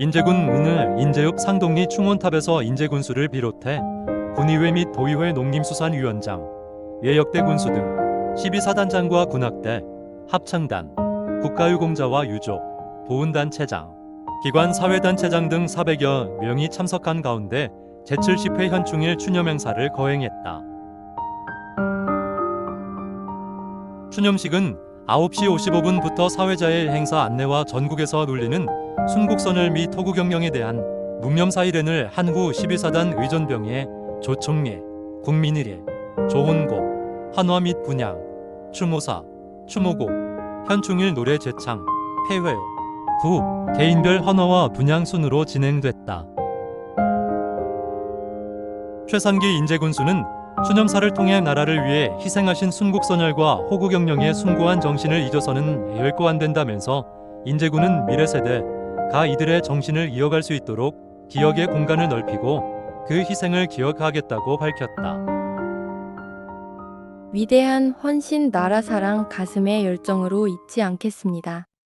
인제군 오늘 인제읍 상동리 충원탑에서 인제군수를 비롯해 군의회 및 도의회 농림수산위원장, 예역대 군수 등 12사단장과 군악대, 합창단, 국가유공자와 유족, 보훈단체장, 기관 사회단체장 등 400여 명이 참석한 가운데 제70회 현충일 추념행사를 거행했다. 추념식은 9시 55분부터 사회자의 행사 안내와 전국에서 눌리는 순국선열 및 토구경령에 대한 묵념사일행을 한구 12사단 의전병의 조총례, 국민의례, 조혼곡, 한화 및 분양, 추모사, 추모곡, 현충일 노래 제창, 폐회요, 후 개인별 헌화와 분양 순으로 진행됐다. 최상기 인제군수는 추념사를 통해 나라를 위해 희생하신 순국선열과 호국영령의 숭고한 정신을 잊어서는 결코 안 된다면서 인제군은 미래 세대 가 이들의 정신을 이어갈 수 있도록 기억의 공간을 넓히고 그 희생을 기억하겠다고 밝혔다. 위대한 헌신 나라 사랑 가슴의 열정으로 잊지 않겠습니다.